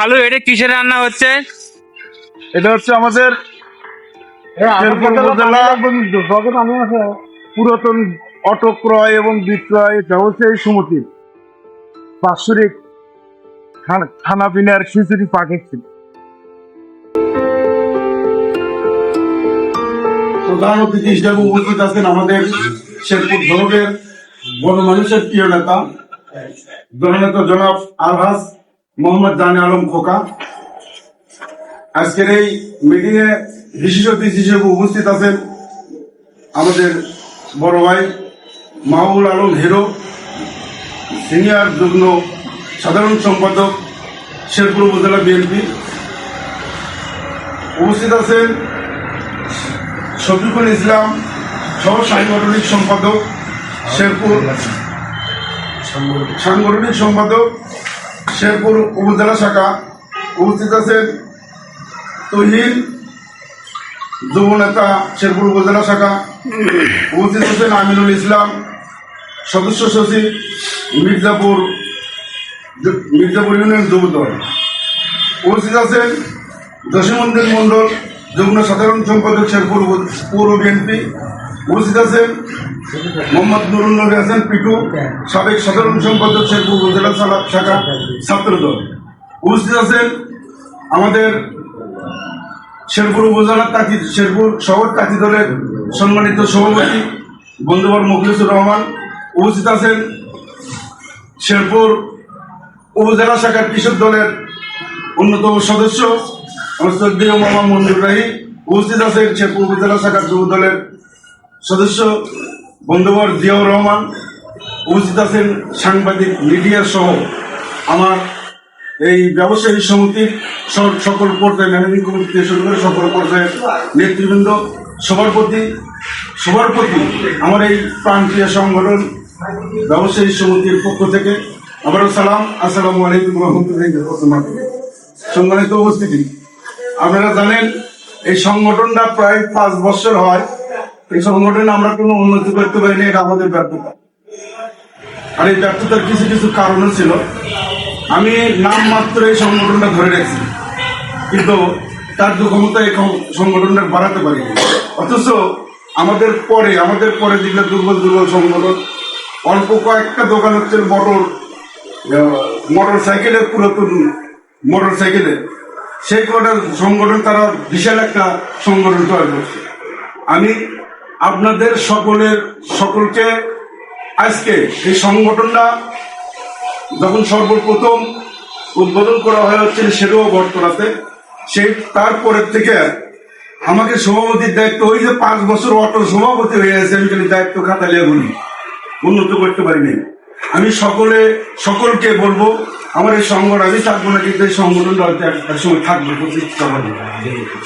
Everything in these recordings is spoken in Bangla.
খালু এটা কিসের রান্না হচ্ছে? এটা হচ্ছে আমাদের পুরাতন অটো ক্রয় এবং বিক্রয় ব্যবসায়ী সমিতির বাৎসরিক খান- খানা পিনার খিচুড়ি পাকেট ছিল। প্রধান অতিথি হিসেবে উপস্থিত আছেন আমাদের শেরপুর ধরনের গণমানুষের প্রিয় নেতা জননেতা জনাব আলহাজ মোহাম্মদ জানি আলম খোকা। আজকের এই মিটিং এ বিশেষ অতিথি হিসেবে উপস্থিত আছেন আমাদের বড় ভাই মাহবুল আলম হিরো সিনিয়র যুগ্ম সাধারণ সম্পাদক শেরপুর উপজেলা বিএনপি। উপস্থিত আছেন শফিকুল ইসলাম সহ সাংগঠনিক সম্পাদক শেরপুর সাংগঠনিক সম্পাদক শেরপুর উপজেলা শাখা উপস্থিত আছেন তহিন যুব নেতা শেরপুর উপজেলা শাখা। উপস্থিত আছেন আমিনুল ইসলাম, সদস্য সচিব মির্জাপুর মির্জাপুর ইউনিয়ন যুব দল উপস্থিত আছেন জসীমন্দির মন্ডল যুগ্ম সাধারণ সম্পাদক শেরপুর পৌর বিএনপি উপস্থিত আছেন মোহাম্মদ নুরুল নবী হাসান, পিটু, সাবেক সাধারণ সম্পাদক শেরপুর উপজেলা শাখা- শাখা ছাত্র দল উপস্থিত আছেন আমাদের শেরপুর উপজেলা তাঁতি শেরপুর শহর তাঁতি দলের সম্মানিত সভাপতি বন্ধুবর মুখলিসুর রহমান। উপস্থিত আছেন শেরপুর উপজেলা শাখার কৃষক দলের অন্যতম সদস্য আমার শ্রদ্ধেয় মামা মঞ্জুর রাহি। উপস্থিত আছেন শেরপুর উপজেলা শাখার যুব দলের সদস্য বন্ধুবর জিয়াউর রহমান, উপস্থিত আছেন সাংবাদিক, মিডিয়া সহ আমার এই ব্যবসায়ী সমিতির সকল পর্যায়ে ম্যানেজিং কমিটি থেকে শুরু করে সকল পর্যায়ের নেতৃবৃন্দ, সবার প্রতি সবার প্রতি আমার এই প্রান্তীয় সংগঠন ব্যবসায়ী সমিতির পক্ষ থেকে আবারও সালাম, আসসালামু আলাইকুম রহমতুল্লাহ সম্মানিত উপস্থিতি, আপনারা জানেন এই সংগঠনটা প্রায় পাঁচ বছর হয় এই সংগঠনে আমরা কোনো উন্নতি করতে পারিনি, এটা আমাদের ব্যর্থতা। আর এই ব্যর্থতার কিছু কিছু কারণও ছিল। আমি নাম মাত্র এই সংগঠনটা ধরে রেখেছি। কিন্তু তার ক্ষমতা এই সংগঠনটা বাড়াতে পারি অথচ আমাদের পরে আমাদের পরে যেগুলো দুর্বল দুর্বল সংগঠন, অল্প কয়েকটা দোকান হচ্ছে মোটর মোটর সাইকেলের পুরাতন মোটর সাইকেলের সেই কটা সংগঠন, তারা বিশাল একটা সংগঠন তৈরি করছে। আমি আপনাদের সকলের, সকলকে আজকে এই সংগঠনটা যখন সর্বপ্রথম উদ্বোধন করা হয় হচ্ছে সেটাও বটতলাতে সেই তারপরের থেকে আমাকে সভাপতির দায়িত্ব, ওই যে পাঁচ বছর অটো সভাপতি হয়ে আছে, আমি খালি দায়িত্ব খাতালিয়া বলি উন্নত করতে পারিনি। আমি সকলে, সকলকে বলব, আমার এই সংগঠন, আমি থাকব না, কিন্তু এই সংগঠনটা হয়তো এক- এক সময় থাকবে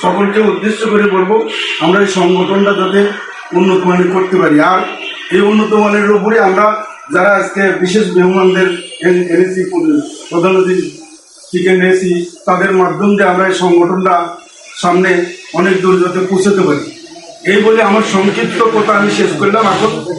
সকলকে উদ্দেশ্য করে বলব, আমরা এই সংগঠনটা যাতে উন্নত মানের করতে পারি। আর এই উন্নত মানের উপরে আমরা যারা আজকে বিশেষ মেহমানদের এন- এনেছি প্রধান অতিথি এনেছি তাদের মাধ্যম দিয়ে আমরা এই সংগঠনটা সামনে অনেক দূর যাতে পৌঁছতে পারি। এই বলে আমার সংক্ষিপ্ত কথা আমি শেষ করলাম। এখন